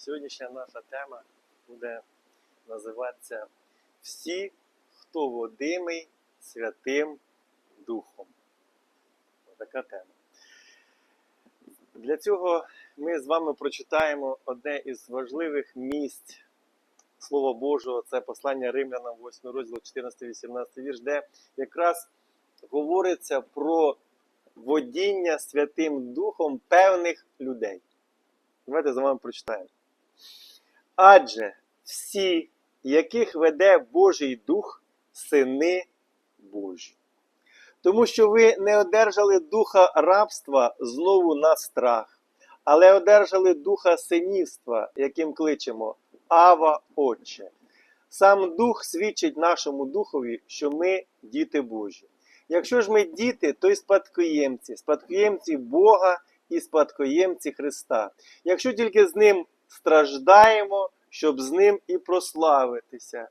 Сьогоднішня наша тема буде називатися Всі, хто водимий Святим Духом. Така тема. Для цього ми з вами прочитаємо одне із важливих місць Слова Божого, це послання Римлянам, 8 розділ, 14-18 вірш, де якраз говориться про водіння Святим Духом певних людей. Давайте з вами прочитаємо. Адже всі, яких веде Божий Дух, сини Божі. Тому що ви не одержали духа рабства знову на страх, але одержали духа синівства, яким кличемо Ава Отче. Сам Дух свідчить нашому духові, що ми діти Божі. Якщо ж ми діти, то й спадкоємці, спадкоємці Бога і спадкоємці Христа. Якщо тільки з ним страждаємо, щоб з ним і прославитися.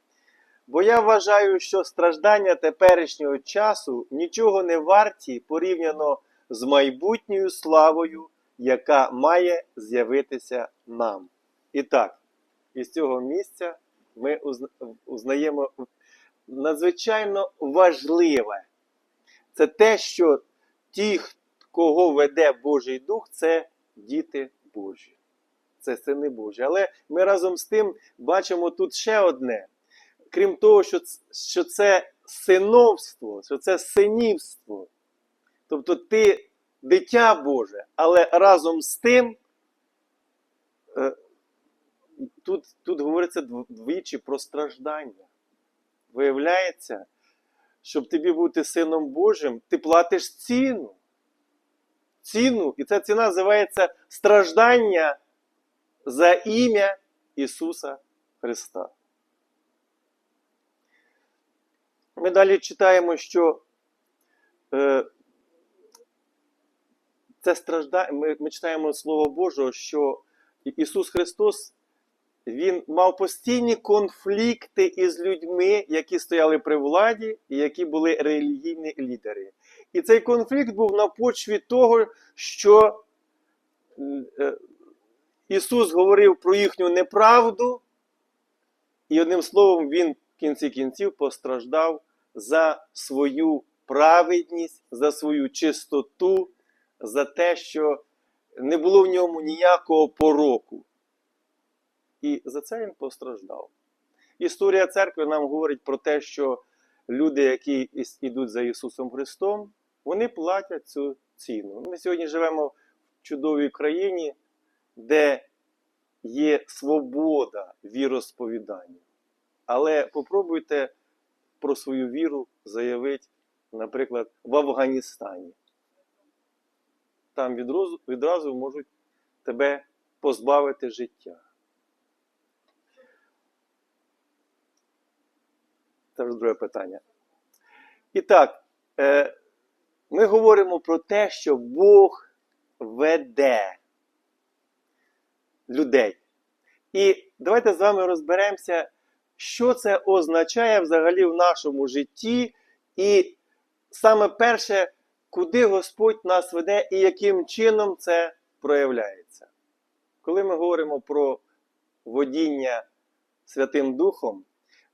Бо я вважаю, що страждання теперішнього часу нічого не варті порівняно з майбутньою славою, яка має з'явитися нам. І так, із цього місця ми узнаємо надзвичайно важливе. Це те, що ті, кого веде Божий Дух, це діти Божі. Це сини Божі. Але ми разом з тим бачимо тут ще одне. Крім того, що, що це синовство, що це синівство. Тобто ти дитя Боже, але разом з тим е, тут, тут говориться двічі про страждання. Виявляється, щоб тобі бути сином Божим, ти платиш ціну. Ціну, і ця ціна називається страждання за ім'я Ісуса Христа. Ми далі читаємо, що е, це страждання. Ми, ми читаємо Слово Боже, що Ісус Христос Він мав постійні конфлікти із людьми, які стояли при владі і які були релігійні лідери. І цей конфлікт був на почві того, що е, Ісус говорив про їхню неправду, і одним словом, Він в кінці кінців постраждав за свою праведність, за свою чистоту, за те, що не було в ньому ніякого пороку. І за це він постраждав. Історія церкви нам говорить про те, що люди, які ідуть за Ісусом Христом, вони платять цю ціну. Ми сьогодні живемо в чудовій країні, де є свобода віросповідання. Але попробуйте про свою віру заявити, наприклад, в Афганістані. Там відразу, відразу можуть тебе позбавити життя. Це вже друге питання. І так, е, ми говоримо про те, що Бог веде людей. І давайте з вами розберемося, що це означає взагалі в нашому житті, і саме перше, куди Господь нас веде і яким чином це проявляється. Коли ми говоримо про водіння Святим Духом,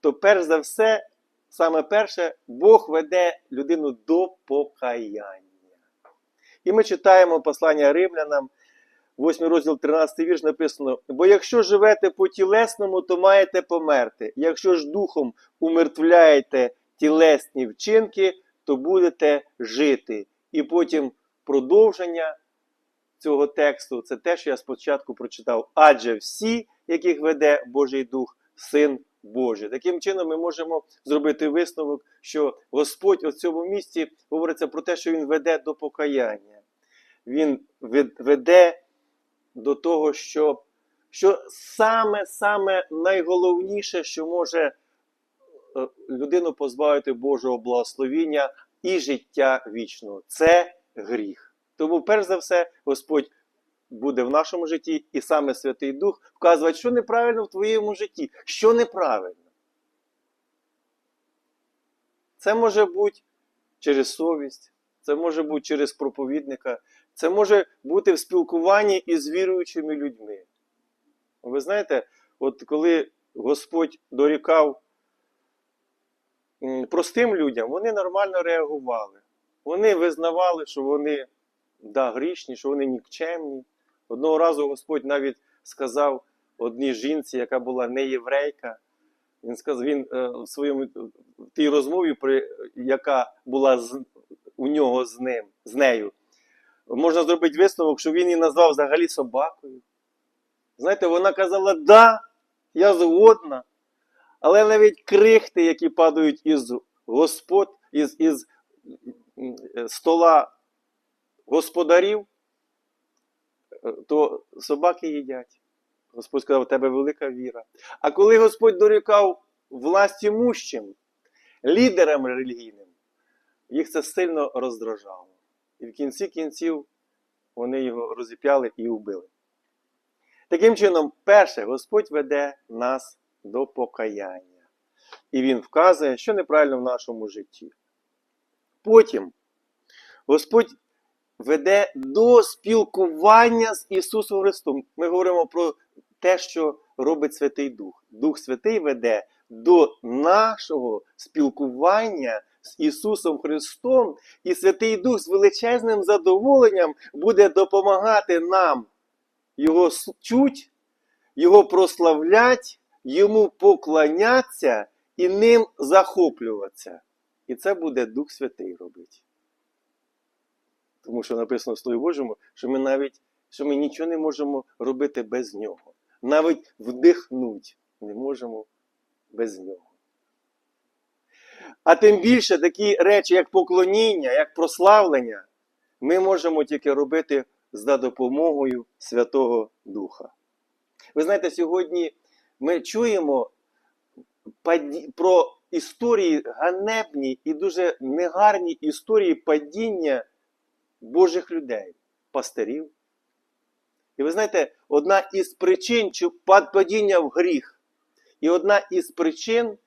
то перш за все, саме перше, Бог веде людину до покаяння. І ми читаємо послання римлянам, 8 розділ 13 вірш написано: Бо якщо живете по тілесному, то маєте померти. Якщо ж духом умертвляєте тілесні вчинки, то будете жити. І потім продовження цього тексту це те, що я спочатку прочитав. Адже всі, яких веде Божий Дух, син Божий. Таким чином, ми можемо зробити висновок, що Господь у цьому місці говориться про те, що Він веде до покаяння. Він веде до того, що, що саме, саме найголовніше, що може е, людину позбавити Божого благословіння і життя вічного, це гріх. Тому, перш за все, Господь буде в нашому житті, і саме Святий Дух вказувати, що неправильно в твоєму житті, що неправильно. Це може бути через совість, це може бути через проповідника, це може бути в спілкуванні із віруючими людьми. Ви знаєте, от коли Господь дорікав простим людям, вони нормально реагували. Вони визнавали, що вони да, грішні, що вони нікчемні. Одного разу Господь навіть сказав одній жінці, яка була не єврейка, він сказав, він е, в своєму в тій розмові, яка була з, у нього з ним, з нею, можна зробити висновок, що він її назвав взагалі собакою. Знаєте, вона казала, да, я згодна. Але навіть крихти, які падають із господ, із, із е, стола господарів, е, то собаки їдять. Господь сказав, у тебе велика віра. А коли Господь дорікав власті мущим, лідерам релігійним, їх це сильно роздражало. І в кінці кінців вони його розіп'яли і вбили. Таким чином, перше, Господь веде нас до покаяння. І Він вказує, що неправильно в нашому житті. Потім Господь веде до спілкування з Ісусом Христом. Ми говоримо про те, що робить Святий Дух. Дух Святий веде до нашого спілкування з Ісусом Христом, і Святий Дух з величезним задоволенням буде допомагати нам Його чуть, Його прославлять, Йому поклонятися і ним захоплюватися. І це буде Дух Святий робити. Тому що написано в Слові Божому, що ми навіть що ми нічого не можемо робити без нього. Навіть вдихнуть не можемо без нього. А тим більше такі речі, як поклоніння, як прославлення, ми можемо тільки робити за допомогою Святого Духа. Ви знаєте, сьогодні ми чуємо про історії ганебні і дуже негарні історії падіння Божих людей, пастирів. І ви знаєте, одна із причин чи падіння в гріх, і одна із причин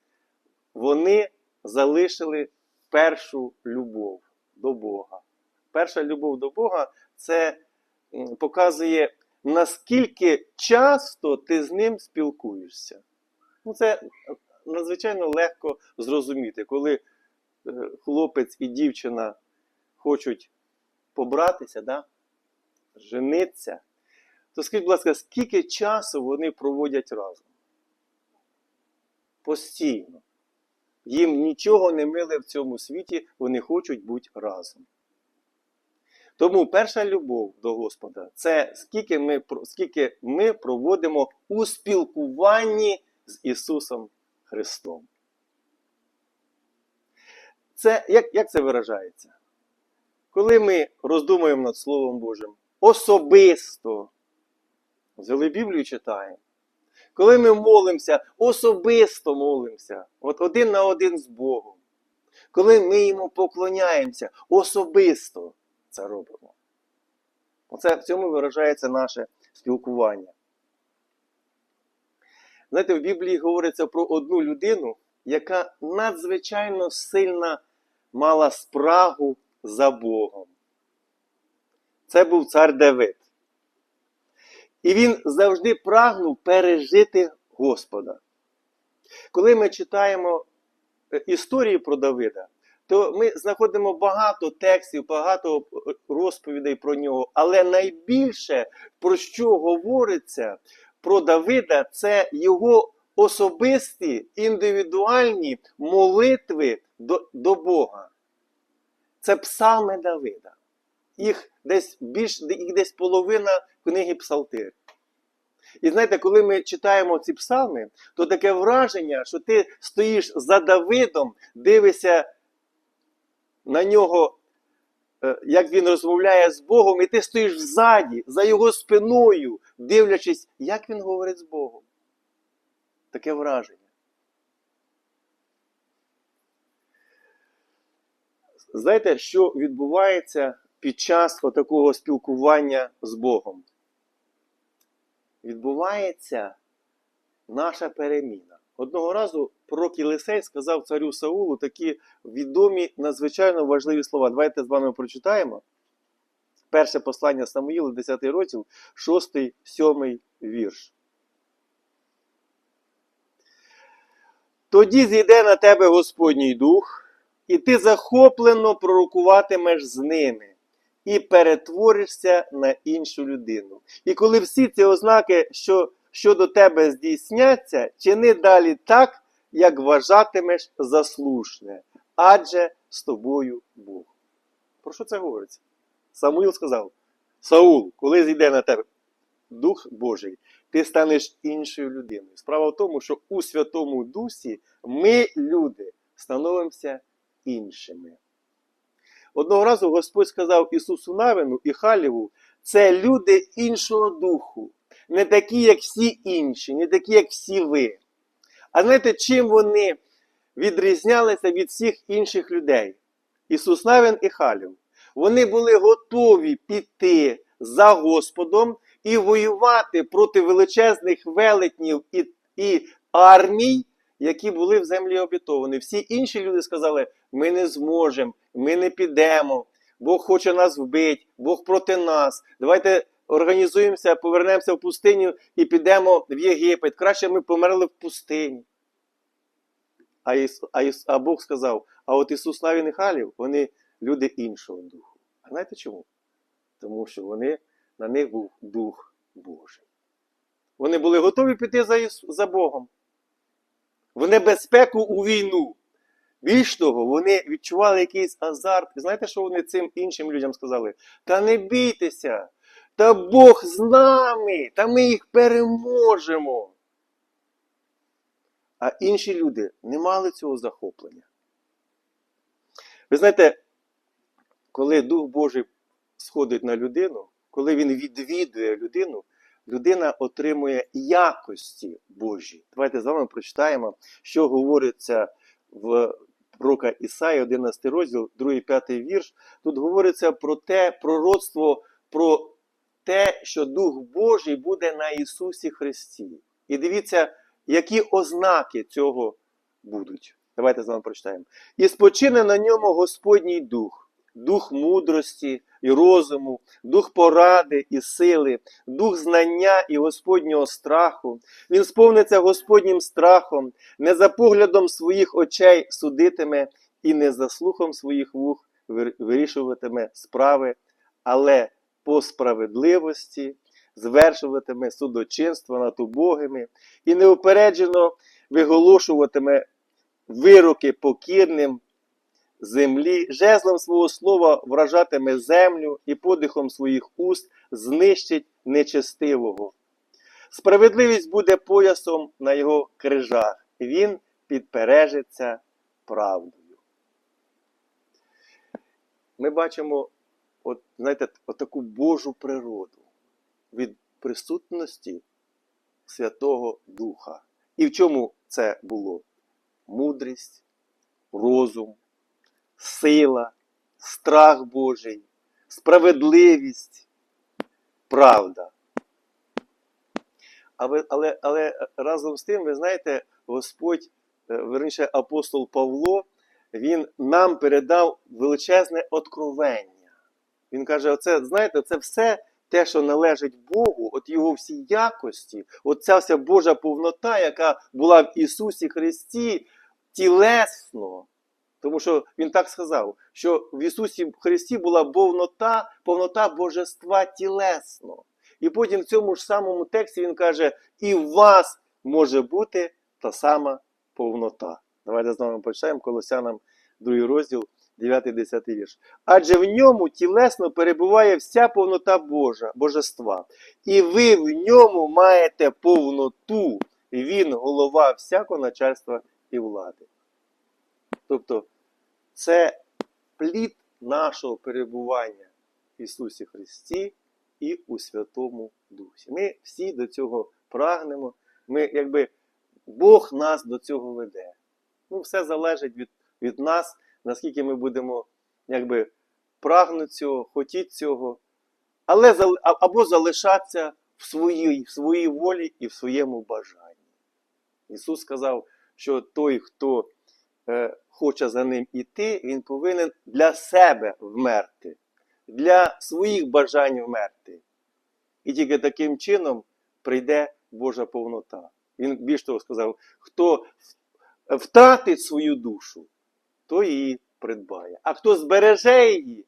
вони залишили першу любов до Бога. Перша любов до Бога це показує, наскільки часто ти з ним спілкуєшся. Ну, це надзвичайно легко зрозуміти, коли е, хлопець і дівчина хочуть побратися, да? жениться, то скажіть, будь ласка, скільки часу вони проводять разом? Постійно. Їм нічого не миле в цьому світі, вони хочуть бути разом. Тому перша любов до Господа це скільки ми, скільки ми проводимо у спілкуванні з Ісусом Христом. Це, як, як це виражається? Коли ми роздумуємо над Словом Божим особисто, взяли Біблію читаємо. Коли ми молимося, особисто молимося, от один на один з Богом. Коли ми йому поклоняємося, особисто це робимо. Оце в цьому виражається наше спілкування. Знаєте, в Біблії говориться про одну людину, яка надзвичайно сильно мала спрагу за Богом. Це був цар Давид. І він завжди прагнув пережити Господа. Коли ми читаємо е, історії про Давида, то ми знаходимо багато текстів, багато е, розповідей про нього. Але найбільше, про що говориться про Давида, це його особисті індивідуальні молитви до, до Бога. Це псалми Давида. Їх десь більш, їх десь половина книги Псалтир. І знаєте, коли ми читаємо ці псалми, то таке враження, що ти стоїш за Давидом, дивишся на нього, е, як він розмовляє з Богом, і ти стоїш ззаді, за його спиною, дивлячись, як він говорить з Богом. Таке враження. Знаєте, що відбувається під час такого спілкування з Богом? відбувається наша переміна. Одного разу пророк Єлисей сказав царю Саулу такі відомі надзвичайно важливі слова. Давайте з вами прочитаємо. Перше послання Самуїла, 10 розділ, 6, 7 вірш. Тоді зійде на тебе Господній Дух, і ти захоплено пророкуватимеш з ними і перетворишся на іншу людину. І коли всі ці ознаки, що щодо тебе здійсняться, чини далі так, як вважатимеш за слушне, адже з тобою Бог. Про що це говориться? Самуїл сказав: Саул, коли зійде на тебе Дух Божий, ти станеш іншою людиною. Справа в тому, що у Святому Дусі ми, люди, становимося іншими. Одного разу Господь сказав Ісусу Навину і Халіву, це люди іншого духу, не такі, як всі інші, не такі, як всі ви. А знаєте, чим вони відрізнялися від всіх інших людей? Ісус Навин і Халів. Вони були готові піти за Господом і воювати проти величезних велетнів і, і армій, які були в землі обітовані. Всі інші люди сказали: ми не зможемо, ми не підемо, Бог хоче нас вбити, Бог проти нас. Давайте організуємося, повернемося в пустиню і підемо в Єгипет. Краще ми померли в пустині. А, Іс, а, Іс, а Бог сказав: а от Ісус Навін і Халів, вони люди іншого духу. А знаєте чому? Тому що вони, на них був Дух Божий. Вони були готові піти за, за Богом. В небезпеку у війну. Більш того, вони відчували якийсь азарт. Знаєте, що вони цим іншим людям сказали? Та не бійтеся, та Бог з нами, та ми їх переможемо. А інші люди не мали цього захоплення. Ви знаєте, коли Дух Божий сходить на людину, коли він відвідує людину, людина отримує якості Божі. Давайте з вами прочитаємо, що говориться в пророка Ісаї, 11 розділ, 2-5 вірш. Тут говориться про те пророцтво, про те, що Дух Божий буде на Ісусі Христі. І дивіться, які ознаки цього будуть. Давайте з вами прочитаємо. І спочине на ньому Господній Дух, дух мудрості і розуму, дух поради і сили, дух знання і Господнього страху. Він сповниться Господнім страхом, не за поглядом своїх очей судитиме і не за слухом своїх вух вирішуватиме справи, але по справедливості звершуватиме судочинство над убогими і неупереджено виголошуватиме вироки покірним землі, жезлом свого слова вражатиме землю і подихом своїх уст знищить нечестивого. Справедливість буде поясом на його крижах, він підпережиться правдою. Ми бачимо, от, знаєте, таку Божу природу від присутності Святого Духа. І в чому це було? Мудрість, розум, сила, страх Божий, справедливість, правда. Але, але, але разом з тим, ви знаєте, Господь, е, верніше апостол Павло, він нам передав величезне откровення. Він каже: оце, знаєте, це все те, що належить Богу, от його всі якості, от ця вся Божа повнота, яка була в Ісусі Христі, тілесно. Тому що він так сказав, що в Ісусі Христі була повнота, повнота божества тілесно. І потім в цьому ж самому тексті він каже: і в вас може бути та сама повнота. Давайте знову почитаємо Колосянам 2 розділ, 9-10 вірш. Адже в ньому тілесно перебуває вся повнота Божа, божества, і ви в ньому маєте повноту, він голова всякого начальства і влади. Тобто це плід нашого перебування в Ісусі Христі і у Святому Дусі. Ми всі до цього прагнемо. Ми, якби Бог нас до цього веде. Ну, все залежить від, від нас, наскільки ми будемо якби, прагнути цього, хотіти цього, але або залишатися в своїй, в своїй волі і в своєму бажанні. Ісус сказав, що той, хто е, хоче за ним іти, він повинен для себе вмерти, для своїх бажань вмерти. І тільки таким чином прийде Божа повнота. Він більш того сказав, хто втратить свою душу, то її придбає. А хто збереже її,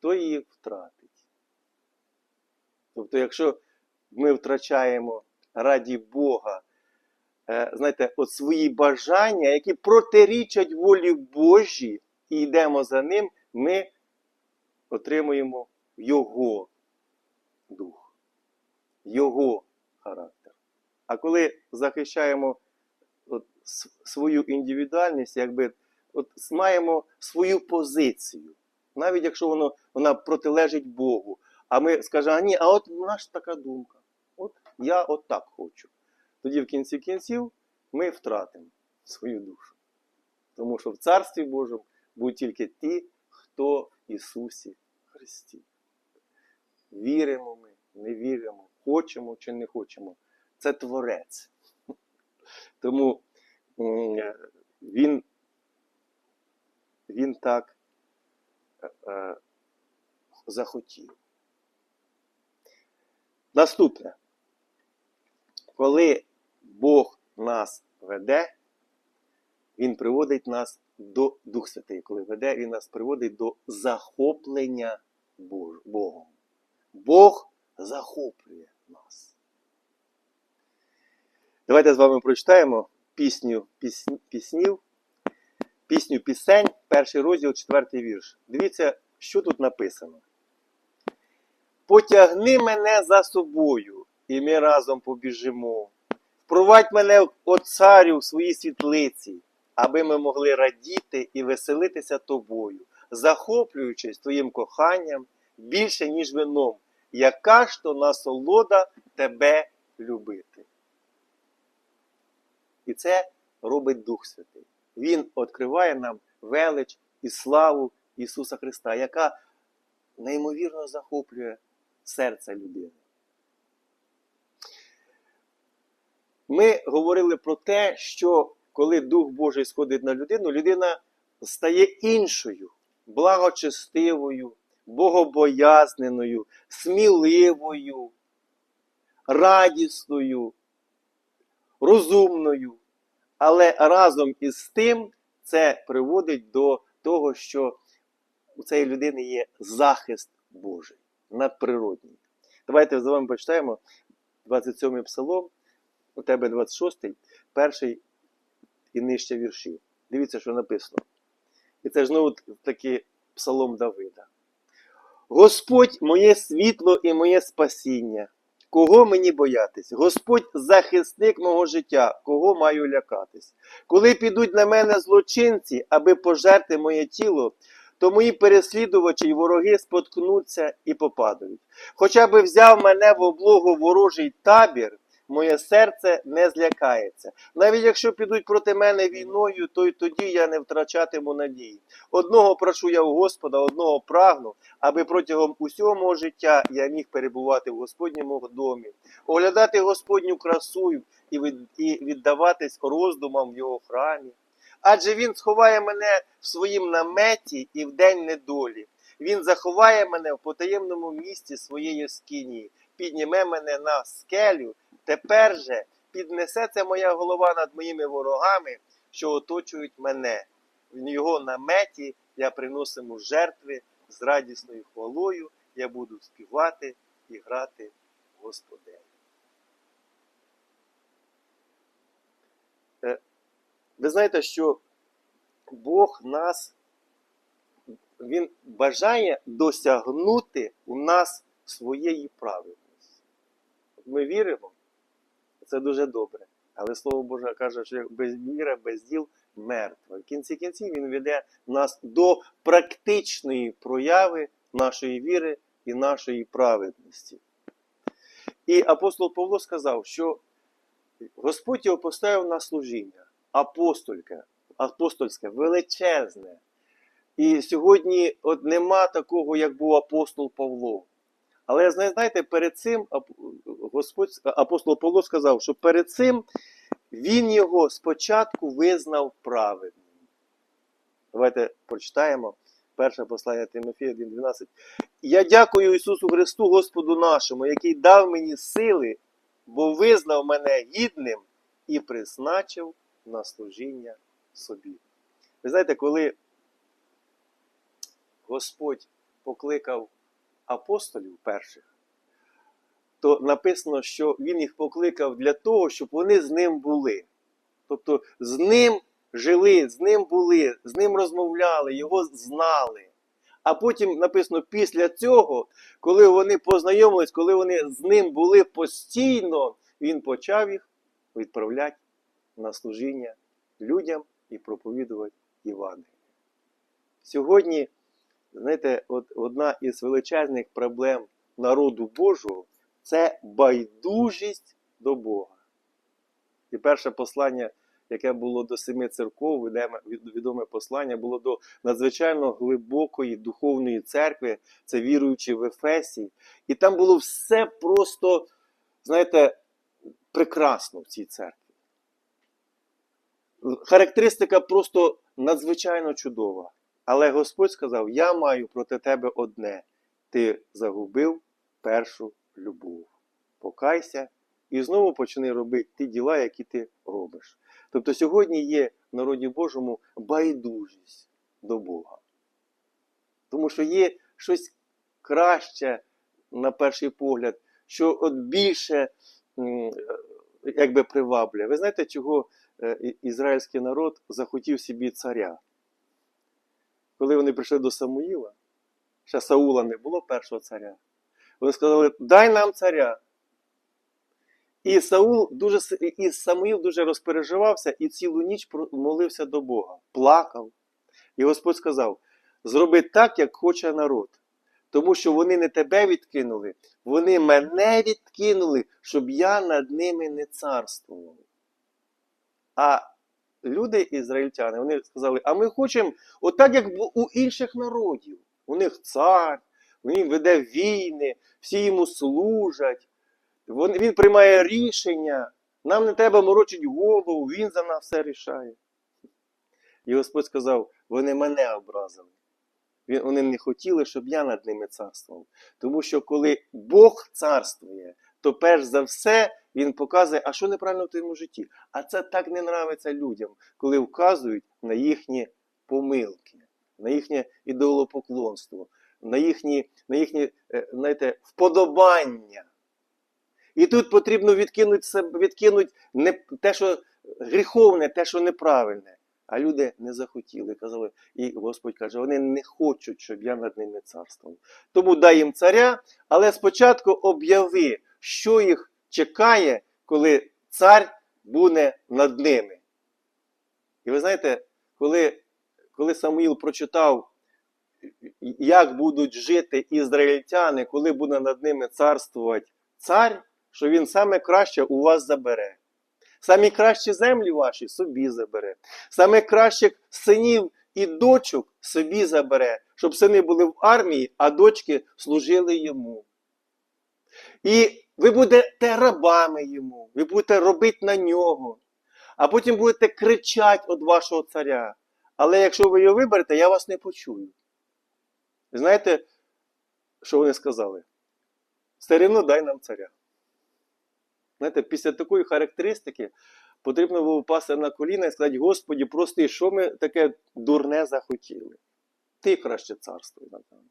то її втратить. Тобто, якщо ми втрачаємо раді Бога, знаєте, от свої бажання, які протирічать волі Божій, і йдемо за ним, ми отримуємо Його дух, Його характер. А коли захищаємо от, свою індивідуальність, якби от, маємо свою позицію, навіть якщо воно, вона протилежить Богу, а ми скажемо, а ні, а от у нас така думка. От я от так хочу. Тоді в кінці кінців ми втратимо свою душу. Тому що в Царстві Божому будуть тільки ті, хто в Ісусі Христі. Віримо ми, не віримо, хочемо чи не хочемо. Це Творець. Тому е, він, він так е, е, захотів. Наступне. Коли Бог нас веде, Він приводить нас до Дух Святий. Коли веде, Він нас приводить до захоплення Богом. Бог захоплює нас. Давайте з вами прочитаємо пісню пісні, піснів, пісню пісень, перший розділ, четвертий вірш. Дивіться, що тут написано. Потягни мене за собою, і ми разом побіжимо. Впровадь мене, о царю, в своїй світлиці, аби ми могли радіти і веселитися тобою, захоплюючись твоїм коханням більше, ніж вином, яка ж то насолода тебе любити. І це робить Дух Святий. Він відкриває нам велич і славу Ісуса Христа, яка неймовірно захоплює серце людини. Ми говорили про те, що коли Дух Божий сходить на людину, людина стає іншою, благочестивою, богобоязненою, сміливою, радісною, розумною. Але разом із тим це приводить до того, що у цієї людини є захист Божий, надприродній. Давайте з вами почитаємо 27-й псалом, у тебе 26-й, перший і нижче вірші. Дивіться, що написано. І це ж знову таки псалом Давида. Господь моє світло і моє спасіння. Кого мені боятись? Господь захисник мого життя, кого маю лякатись? Коли підуть на мене злочинці, аби пожерти моє тіло, то мої переслідувачі й вороги споткнуться і попадають. Хоча би взяв мене в облогу ворожий табір, моє серце не злякається. Навіть якщо підуть проти мене війною, то й тоді я не втрачатиму надії. Одного прошу я у Господа, одного прагну, аби протягом усього мого життя я міг перебувати в Господньому домі, оглядати Господню красу і віддаватись роздумам в його храмі. Адже він сховає мене в своїм наметі і в день недолі. Він заховає мене в потаємному місці своєї скині, підніме мене на скелю. Тепер же піднесеться моя голова над моїми ворогами, що оточують мене. В його наметі я приносиму жертви з радісною хвалою, я буду співати і грати Господеві. Е, Ви знаєте, що Бог нас, Він бажає досягнути у нас своєї праведності. Ми віримо, це дуже добре. Але Слово Боже каже, що без віри, без діл мертва. В кінці кінців Він веде нас до практичної прояви нашої віри і нашої праведності. І апостол Павло сказав, що Господь його поставив на служіння апостольке, апостольське, величезне. І сьогодні от нема такого, як був апостол Павло. Але знаєте, перед цим Господь, апостол Павло сказав, що перед цим він його спочатку визнав праведним. Давайте прочитаємо перше послання Тимофія 1.12. Я дякую Ісусу Христу, Господу нашому, який дав мені сили, бо визнав мене гідним і призначив на служіння собі. Ви знаєте, коли Господь покликав апостолів перших, то написано, що Він їх покликав для того, щоб вони з ним були. Тобто з ним жили, з ним були, з ним розмовляли, його знали. А потім написано, після цього, коли вони познайомились, коли вони з ним були постійно, він почав їх відправляти на служіння людям і проповідувати Євангеліє. Сьогодні, знаєте, от одна із величезних проблем народу Божого це байдужість до Бога. І перше послання, яке було до семи церков, відоме- послання, було до надзвичайно глибокої духовної церкви, це віруючі в Ефесі. І там було все просто, знаєте, прекрасно в цій церкві. Характеристика просто надзвичайно чудова. Але Господь сказав: Я маю проти тебе одне: ти загубив першу любов. Покайся і знову почни робити ті діла, які ти робиш. Тобто сьогодні є в народі Божому байдужість до Бога. Тому що є щось краще на перший погляд, що от більше якби приваблює. Ви знаєте, чого е, ізраїльський народ захотів собі царя? Коли вони прийшли до Самуїла, ще Саула не було першого царя. Вони сказали: дай нам царя. І Саул дуже і Самуїл дуже розпереживався і цілу ніч молився до Бога, плакав. І Господь сказав: зроби так, як хоче народ. Тому що вони не тебе відкинули, вони мене відкинули, щоб я над ними не царствував. А люди, ізраїльтяни, вони сказали: а ми хочемо отак, як у інших народів. У них цар, він веде війни, всі йому служать, він, він приймає рішення, нам не треба морочити голову, він за нас все рішає. І Господь сказав: вони мене образили. Вони не хотіли, щоб я над ними царствував. Тому що коли Бог царствує, то перш за все Він показує, а що неправильно в твоєму житті. А це так не нравиться людям, коли вказують на їхні помилки, на їхнє ідолопоклонство, на їхні, на їхні е, знаєте, вподобання. І тут потрібно відкинути відкинути не те, що гріховне, те, що неправильне. А люди не захотіли. Казали, і Господь каже, вони не хочуть, щоб я над ними царствував. Тому дай їм царя, але спочатку об'яви, що їх чекає, коли цар буде над ними. І ви знаєте, коли, коли Самуїл прочитав, як будуть жити ізраїльтяни, коли буде над ними царствувати цар, що він саме краще у вас забере. Самі кращі землі ваші собі забере. Саме кращих синів і дочок собі забере, щоб сини були в армії, а дочки служили йому. І ви будете рабами йому, ви будете робити на нього, а потім будете кричати від вашого царя. Але якщо ви його виберете, я вас не почую. Знаєте, що вони сказали? Все рівно дай нам царя. Знаєте, після такої характеристики потрібно було впасти на коліна і сказати, Господі, прости, що ми таке дурне захотіли? Ти краще нами.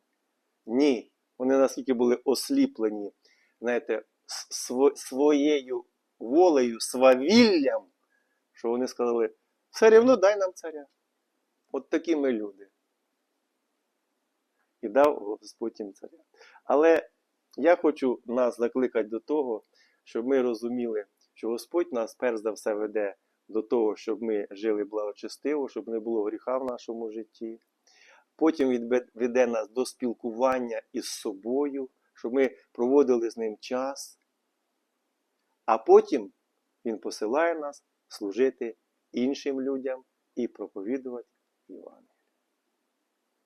Ні. Вони наскільки були осліплені, знаєте, св- своєю волею, свавіллям, що вони сказали, все рівно дай нам царя. От такі ми люди. І дав Господь їм царя. Але я хочу нас закликати до того, щоб ми розуміли, що Господь нас перш за все веде до того, щоб ми жили благочестиво, щоб не було гріха в нашому житті. Потім веде нас до спілкування із собою, щоб ми проводили з ним час. А потім Він посилає нас служити іншим людям і проповідувати Івана.